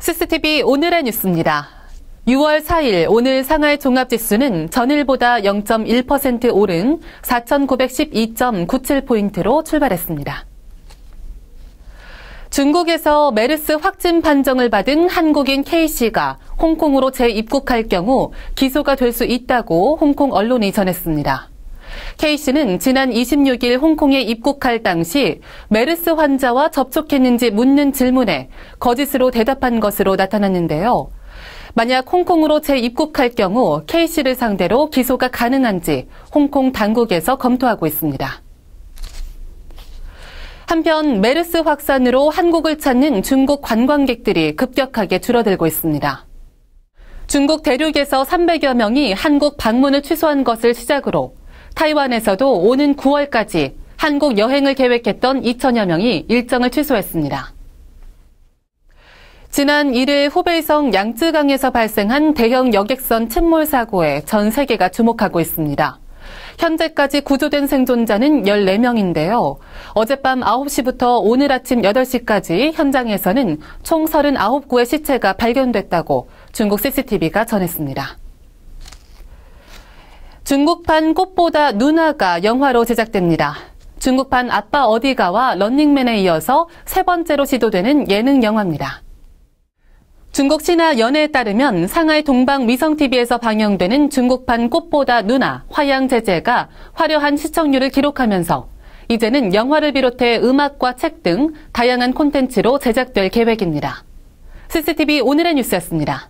CCTV 오늘의 뉴스입니다. 6월 4일 오늘 상하이 종합지수는 전일보다 0.1% 오른 4,912.97포인트로 출발했습니다. 중국에서 메르스 확진 판정을 받은 한국인 K씨가 홍콩으로 재입국할 경우 기소가 될 수 있다고 홍콩 언론이 전했습니다. K씨는 지난 26일 홍콩에 입국할 당시 메르스 환자와 접촉했는지 묻는 질문에 거짓으로 대답한 것으로 나타났는데요. 만약 홍콩으로 재입국할 경우 K씨를 상대로 기소가 가능한지 홍콩 당국에서 검토하고 있습니다. 한편 메르스 확산으로 한국을 찾는 중국 관광객들이 급격하게 줄어들고 있습니다. 중국 대륙에서 300여 명이 한국 방문을 취소한 것을 시작으로 타이완에서도 오는 9월까지 한국 여행을 계획했던 2천여 명이 일정을 취소했습니다. 지난 1일 후베이성 양쯔강에서 발생한 대형 여객선 침몰 사고에 전 세계가 주목하고 있습니다. 현재까지 구조된 생존자는 14명인데요. 어젯밤 9시부터 오늘 아침 8시까지 현장에서는 총 39구의 시체가 발견됐다고 중국 CCTV가 전했습니다. 중국판 꽃보다 누나가 영화로 제작됩니다. 중국판 아빠 어디가와 런닝맨에 이어서 세 번째로 시도되는 예능 영화입니다. 중국 신화 연애에 따르면 상하이 동방 위성TV에서 방영되는 중국판 꽃보다 누나 화양제제가 화려한 시청률을 기록하면서 이제는 영화를 비롯해 음악과 책 등 다양한 콘텐츠로 제작될 계획입니다. CCTV 오늘의 뉴스였습니다.